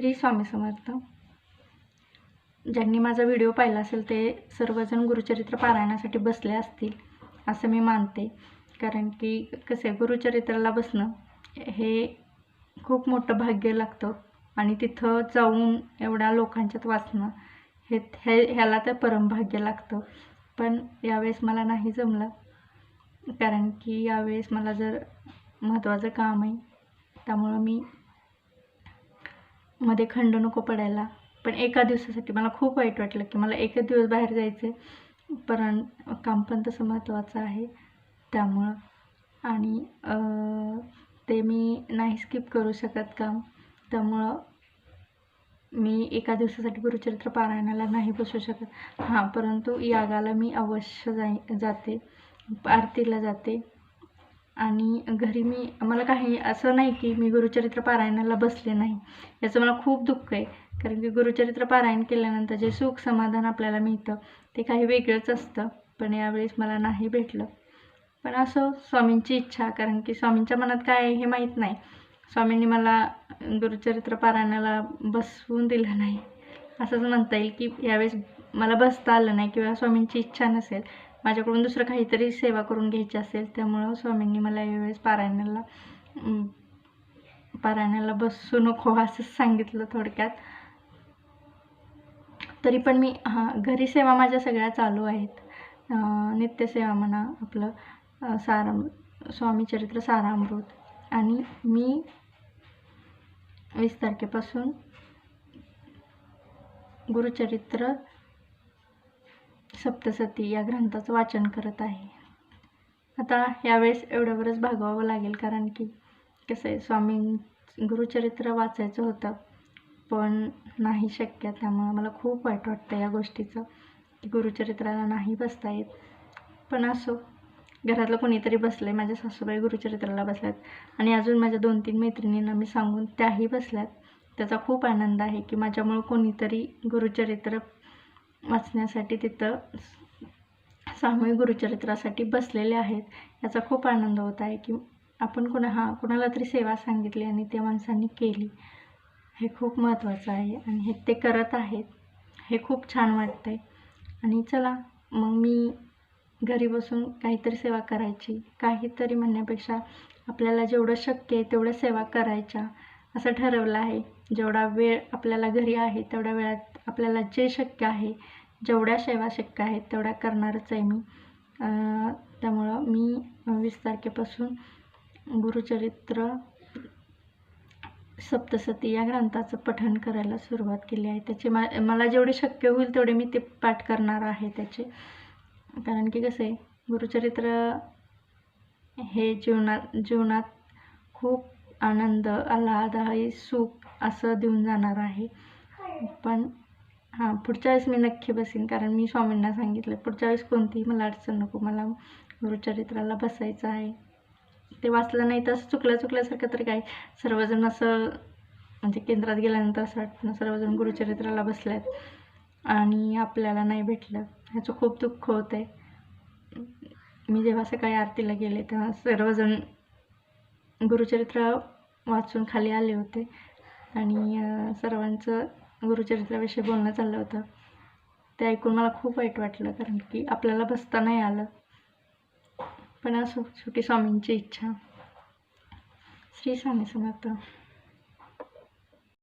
श्री स्वामी समर्थ. ज्यांनी माझा व्हिडिओ पाहिला असेल ते सर्वजण गुरुचरित्र पारायणासाठी बसले असतील असं मी मानते. कारण की कसं आहे गुरुचरित्राला बसणं हे खूप मोठं भाग्य लागतं. आणि तिथं जाऊन एवढ्या लोकांच्यात वाचणं हे हे ह्याला तर परमभाग्य लागतं. पण यावेळेस मला नाही जमलं. कारण की यावेळेस मला जर महत्त्वाचं काम आहे त्यामुळं मी मध्ये खंड नको पडायला. पण एका दिवसासाठी मला खूप वाईट वाटलं की मला एकच दिवस बाहेर जायचं आहे पण काम पण तसं महत्त्वाचं आहे. त्यामुळं. आणि ते मी नाही स्किप करू शकत काम. त्यामुळं मी एका दिवसासाठी गुरुचरित्र पारायणाला नाही बसू शकत. हां परंतु यागाला मी अवश्य जाई जाते. आरतीला जाते. आणि घरी मी मला काही असं नाही की मी गुरुचरित्र पारायणाला बसले नाही. याचं मला खूप दुःख आहे. कारण की गुरुचरित्र पारायण केल्यानंतर जे सुख समाधान आपल्याला मिळतं ते काही वेगळंच असतं. पण यावेळेस मला नाही भेटलं. पण असं स्वामींची इच्छा कारण की स्वामींच्या मनात काय आहे हे माहीत नाही. स्वामींनी मला गुरुचरित्र पारायणाला बसवून दिलं नाही. असंच म्हणता येईल की यावेळेस मला बसता आलं नाही किंवा स्वामींची इच्छा नसेल माझ्याकडून दुसरं काहीतरी सेवा करून घ्यायची असेल त्यामुळं स्वामींनी मला यावेळेस पारायणाला पारायणाला बसू नको असंच सांगितलं थोडक्यात. तरी पण मी हां घरी सेवा माझ्या सगळ्या चालू आहेत. नित्यसेवा म्हणा आपलं अं, साराम स्वामी चरित्र सारामृत आणि मी वीस तारखेपासून गुरुचरित्र सप्तसती या ग्रंथाचं वाचन करत आहे. आता यावेळेस एवढ्यावरच भागवावं लागेल कारण की कसं आहे स्वामी गुरुचरित्र वाचायचं होतं पण नाही शक्य. त्यामुळं मला खूप वाईट वाटतं या गोष्टीचं की गुरुचरित्राला नाही बसता येत. पण असो घरातलं कोणीतरी बसलं आहे माझ्या सासूबाई गुरुचरित्राला बसल्यात आणि अजून माझ्या दोन तीन मैत्रिणींना मी सांगून त्याही बसल्यात. त्याचा खूप आनंद आहे की माझ्यामुळं कोणीतरी गुरुचरित्र वाचण्यासाठी तिथं सामूहिक गुरुचरित्रासाठी बसलेले आहेत. याचा खूप आनंद होत आहे की आपण कोणा हा कोणाला तरी सेवा सांगितली आणि त्या माणसांनी केली. हे खूप महत्त्वाचं आहे आणि हे ते करत आहेत. हे खूप छान वाटतं आहे आणि चला मग मी घरी बसून काहीतरी सेवा करायची. काहीतरी म्हणण्यापेक्षा आपल्याला जेवढं शक्य आहे तेवढं सेवा करायच्या असं ठरवलं आहे. जेवढा वेळ आपल्याला घरी आहे तेवढ्या वेळात आपल्याला जे शक्य आहे जेवढ्या सेवा शक्य आहेत तेवढ्या करणारच आहे मी. त्यामुळं मी वीस तारखेपासून गुरुचरित्र सप्तसती या ग्रंथाचं पठण करायला सुरुवात केली आहे. त्याचे मा मला जेवढे शक्य होईल तेवढे मी ते पाठ करणार आहे त्याचे. कारण की कसं आहे गुरुचरित्र हे जीवनात जीवनात खूप आनंद आल्हाददायी सुख असं देऊन जाणार आहे. पण हां पुढच्या वेळेस मी नक्की बसेन कारण मी स्वामींना सांगितलं पुढच्या वेळेस कोणतीही मला अडचण नको मला गुरुचरित्राला बसायचं आहे. ते वाचलं नाही तर असं चुकल्या चुकल्यासारखं तर काय सर्वजण असं म्हणजे केंद्रात गेल्यानंतर असं वाटतं सर्वजण गुरुचरित्राला बसल्यात आणि आपल्याला नाही भेटलं. ह्याचं खूप दुःख होतं आहे मी जेव्हा सकाळी आरतीला गेले तेव्हा सर्वजण गुरुचरित्र वाचून खाली आले होते. आणि सर्वांचं गुरुचरित्राविषयी बोलणं चाललं होतं. ते ऐकून मला खूप वाईट वाटलं कारण की आपल्याला बसता नाही आलं. पण असो शेवटी स्वामींची इच्छा. श्री स्वामी समर्थ.